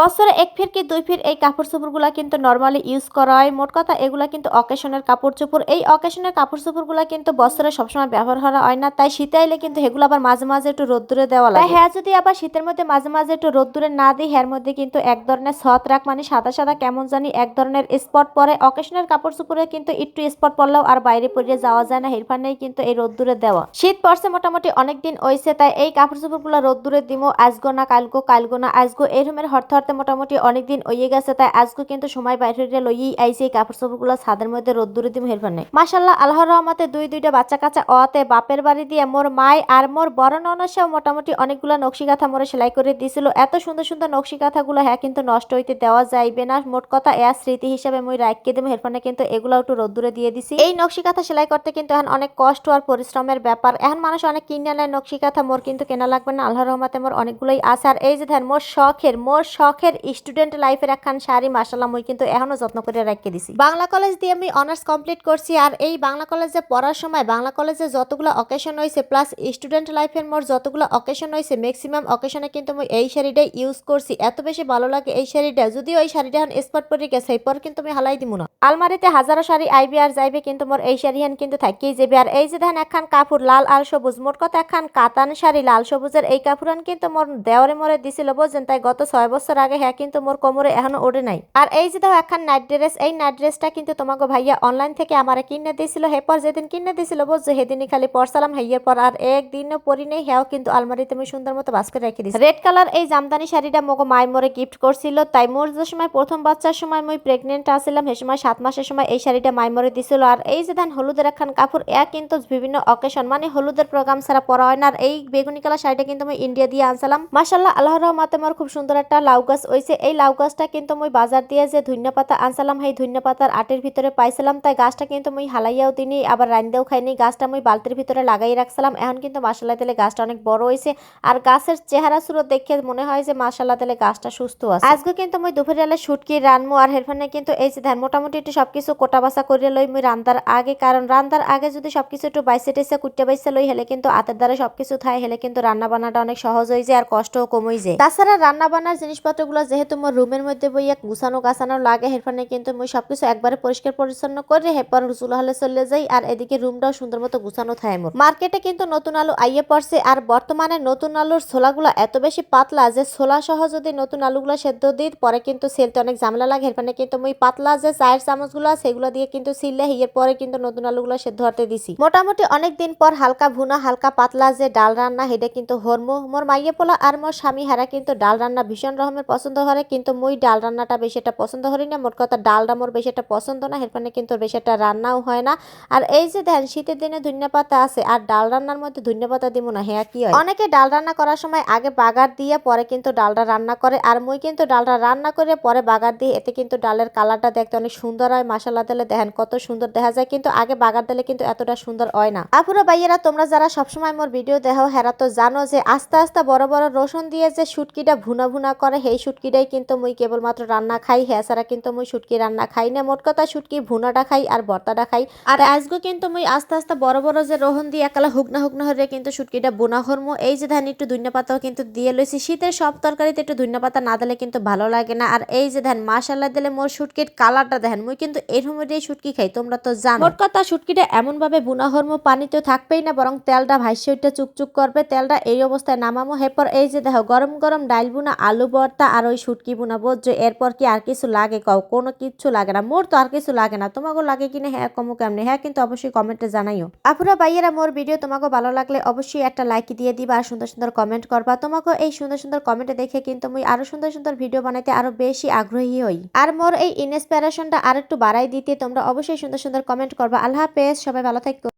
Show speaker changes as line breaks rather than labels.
বছরে এক ফির কি দুই ফির এই কাপড় চোপড়গুলা কিন্তু নর্মালি ইউজ করা হয় মোট কথা এগুলা কিন্তু অকেশনের কাপড় চোপড় এই অকেশনের কাপড় চোপড়গুলা কিন্তু বছরে সবসময় ব্যবহার করা হয় না তাই শীতে এলে কিন্তু এগুলো আবার মাঝে মাঝে একটু রোদ্দুরে দেওয়া লাগে। হ্যাঁ যদি আবার শীতের মধ্যে মাঝে মাঝে একটু রোদ্দুরে না দিই হ্যার মধ্যে কিন্তু এক ধরনের ছত রাখ মানে সাদা সাদা কেমন জানি এক ধরনের স্পট পরে। অকেশনের কাপড় চোপড়ে কিন্তু একটু স্পট পড়লেও আর বাইরে পড়ে যাওয়া যায় না হেরফার নেই কিন্তু এই রোদ্দুরে দেওয়া। শীত পড়ছে মোটামুটি অনেক দিন হইছে তাই এই কাপড় চোপড়গুলো রোদ্দুরে দিমো। আজগো না কালগো কালগো না আজগো এই রুমের হরতে মোটামুটি অনেকদিন হইয়ে গেছে, তাই আজকে কিন্তু সময় বাইরে লইয়েই আইসি এই কাপড় চোপড়গুলো ছাদের মধ্যে রোদ্দুরে দিম হেরফার নেই। মাসাল্লাহ আল্লাহর রহমতে দুই দুইটা বাচ্চা কাচ্চা অতে বাপের বাড়ি দিয়ে মোর মাই আর মোর বড় ননসাও মোটামুটি অনেকগুলো নকশি কাঁথা মোরে সেলাই করে দিছিল। এত সুন্দর সুন্দর নকশি কাঁথাগুলো হ্যাঁ কিন্তু নষ্ট হইতে দেওয়া যাইবে না। মোট কথা এ স্মৃতি হিসাবে মই রাখকে দেবো হেরফানে কিন্তু এগুলো একটু রোদ্দুরে দিয়ে দিছি। এই নকশি কাঁথা সেলাই করতে কিন্তু এখন অনেক কষ্ট আর পরিশ্রমের ব্যাপার। এখন মানুষ অনেক কিনে নেয় নকশি কাঁথা মোর কিন্তু কেনা লাগবে না। আল্লাহর রহমতে মোর অনেকগুলোই আছে। আর এই যে ধ্যান, মোর শখের, মোর শখের স্টুডেন্ট লাইফের একখান শাড়ি মাসাল্লাহ মই কিন্তু এখনও যত্ন করে রেখে দিছি। বাংলা কলেজ দিয়ে আমি অনার্স কমপ্লিট করছি আর এই বাংলা কলেজে পড়ার সময় বাংলা কলেজে যতগুলো অকেশন হয়েছে প্লাস স্টুডেন্ট লাইফের মোর যতগুলো অকেশন হয়েছে ম্যাক্সিমাম অকেশনে কিন্তু আমি এই শাড়িটাই ইউজ করছি। এত বেশি ভালো লাগে এই শাড়িটা, যদিও এই শাড়িটা এখন স্পট পরে গেছে এরপর কিন্তু আমি হালাই দিব না। আলমারিতে হাজারো শাড়ি আইবি আর যাইবে কিন্তু মোর এই শাড়ি কিন্তু থাকেই যাবে আর এই যে দেখেন একখান কাপড়, লাল আর সবুজ, মোট কথা একখান কাতান শাড়ি, লাল সবুজের এই কাপড়ান কিন্তু মোর দেওয়ারে মরে দিছিল, বুঝছেন? তাই গত ছয় বছর আগে হ্যাঁ কিন্তু মোর কোমরে এখনও ওঠে নাই। আর এই যে দেখো একখান নাইট ড্রেস এই নাইট ড্রেসটা কিন্তু তোমাকে ভাইয়া অনলাইন থেকে আমারে কিনে দিয়েছিল হেপর যেদিন কিনে দিছিল বুঝছ সেদিনই খালি পরসালাম হাইয়ের পর আর একদিনও পরি নেই হ্যাঁ কিন্তু আলমারিতে আমি সুন্দর মতো বাস করে রেখে দিয়েছি রেড কালার এই জামদানি শাড়িটা মগো মাই মরে গিফট করছিল তাই মোর যে সময় প্রথম বাচ্চার সময় মই প্রেগনেন্ট আসছিলাম সে সময় সাত মাসের সময় এই শাড়িটা মাই মরে দিছিল আর এই যে ধান হলুদের একখান কাপড় এ কিন্তু বিভিন্ন অকেশন মানে হলুদের প্রোগ্রাম ছাড়া পরা হয় না আর এই বেগুনি কালার শাড়িটা কিন্তু আমি ইন্ডিয়া দিয়ে আনছিলাম। মাসাল্লাহ আল্লাহ রহমাতে আমার খুব সুন্দর একটা লাউ গাছ হয়েছে এই লাউ গাছটা কিন্তু মই বাজার দিয়ে যে ধন্য পাতা আনছিলাম, সেই ধন্য পাতার আটের ভিতরে পাইছিলাম। তাই গাছটা কিন্তু মই হালাইয়াও তিনি আবার রান্দেও খাইনি গাছটা মই বালতির ভিতরে লাগাই রাখছিলাম এখন কিন্তু মাসাল্লাহ তেলে গাছটা অনেক বড় হয়েছে আর গাছের চেহারা সুরত দেখে মনে হয় যে মাসাল্লাহ তেলে গাছটা সুস্থ আছে। আজকে কিন্তু মই দুপুরে এলে শুটকি রানমু আর হেরফানে কিন্তু এই যে ধ্যান মোটামুটি একটু সবকিছু কোটা বাসা করে লই মুই রান্দার আগে, কারণ রান্দার আগে যদি সবকিছু একটু বাইসে টেসে কুটে বাইসে লই হেলে কিন্তু হাতের দ্বারা সবকিছু থাই হেলে কিন্তু রান্না বান্নাটা অনেক সহজ হয়ে যায় আর কষ্টও কমই যায়। তাছাড়া রান্না বান্নার জিনিসপত্রগুলো যেহেতু মোর রুমের মধ্যে বইয়া গুছানো, গাছানো লাগে হেরফানে কিন্তু মুই সবকিছু একবারে পরিষ্কার পরিচ্ছন্ন করে হেরপর চুলাহলে চলে যাই আর এদিকে রুমটাও সুন্দর মতো গুছানো থাকে মোর মার্কেটে কিন্তু নতুন আলু আইয়ে পড়ছে আর বর্তমানে নতুন আলুর ছোলাগুলো এত বেশি পাতলা যে ছোলা সহ যদি নতুন আলুগুলো সেদ্ধ দিই পরে কিন্তু সেলতে অনেক ঝামেলা লাগে হেরফানে কিন্তু মুই পাতলা যে চায়ের চামচগুলো সেগুলো দিয়ে কিন্তু সিললে হিয়ের পরে কিন্তু নতুন আলুগুলো সেদ্ধ হতে দিছি। মোটামুটি অনেক দিন পর হালকা ভুনা, হালকা পাতলা যে ডাল রান্না হেডে কিন্তু হরমো মোর মাইয়ে পোলা আর মোর স্বামী হারা কিন্তু ডাল রান্না ভীষণ রকমের পছন্দ করে কিন্তু মুই ডাল রান্নাটা বেশি একটা পছন্দ করি না। মোট কথা ডালটা মোর বেশি একটা পছন্দ না হেরফানে কিন্তু বেশি একটা রান্নাও হয় না। আর এই যে দেন শীতের দিনে ধনিয়া পাতা আছে, আর ডাল রান্নার মধ্যে ধনিয়া পাতা দিব না হ্যাঁ কি হয়? অনেকে ডাল রান্না করার সময় আগে বাগার দিয়ে পরে কিন্তু ডালটা রান্না করে, আর মুই কিন্তু ডালটা রান্না করে পরে বাগার দিই এতে কিন্তু ডালের কালারটা দেখতে অনেক সুন্দর হয়। মাসালা দিলে দেখেন কত সুন্দর দেখা যায়, কিন্তু আগে বাগার দিলে কিন্তু এতটা সুন্দর হয় না। আপুরা ভাইয়েরা, তোমরা যারা সবসময় মোর ভিডিও দেখো, হেরা তো জানো যে আস্তে আস্তে বড় বড় রসুন দিয়ে যে শুটকিটা ভুনা ভুনা করে সেই শুটকিটাই কিন্তু মুই কেবলমাত্র রান্না খাই হ্যাঁ ছাড়া কিন্তু মুই শুটকি রান্না খাই না। মোট কথা শুটকি ভুনাটা খাই আর ভর্তাটা খাই। আর আজকে কিন্তু মুই আস্তে আস্তে বড় বড় যে রোহন দিয়ে একালা হুকনা হুকনা হরে কিন্তু শুটকিটা বোনা হরমো এই যে ধান একটু ধন্য পাতাও কিন্তু দিয়ে লইছি শীতের সব তরকারিতে একটু ধন্য পাতা না দিলে কিন্তু ভালো লাগে না। আর এই যে ধান মাসাল্লাহ দিলে মোর শুটকির কালারটা দেখেন, মুই কিন্তু এরকম দিয়ে শুটকি খাই, তোমরা তো জানো। মোট কথা শুটকিটা এমন ভাবে বুনা হরমো পানি তো থাকবেই না, বরং তেলটা ভাইসে ওইটা চুকচুক করবে, তেলটা এই অবস্থায় নামামো। এরপর এই যে দেখো, গরম গরম ডাইল বুনা, আলু ভর্তা আর ওই শুটকি বুনা বুঝছ এরপর কি আর কিছু লাগে কও? কোনো কিচ্ছু লাগে না। মোর তো আর কিছু লাগে না। তোমাকে লাগে কিনা? হ্যাঁ কমু কেমনে? হ্যাঁ কিন্তু অবশ্যই কমেন্টে জানাইও। আপুরা, ভাইয়েরা, মোর ভিডিও তোমাকে ভালো লাগলে অবশ্যই একটা লাইক দিয়ে দিবা আর সুন্দর সুন্দর কমেন্ট করবা। তোমাকে এই সুন্দর সুন্দর কমেন্টে দেখে কিন্তু মুই আরও সুন্দর সুন্দর ভিডিও বানাইতে আরও বেশি আগ্রহী হই। আর মোর এই ইন্সপিরেশনটা আর একটু বাড়াই দিতে তোমরা অবশ্যই সুন্দর সুন্দর কমেন্ট করবা। আল্লাহ হাফেজ, সবাই ভালো থাকো।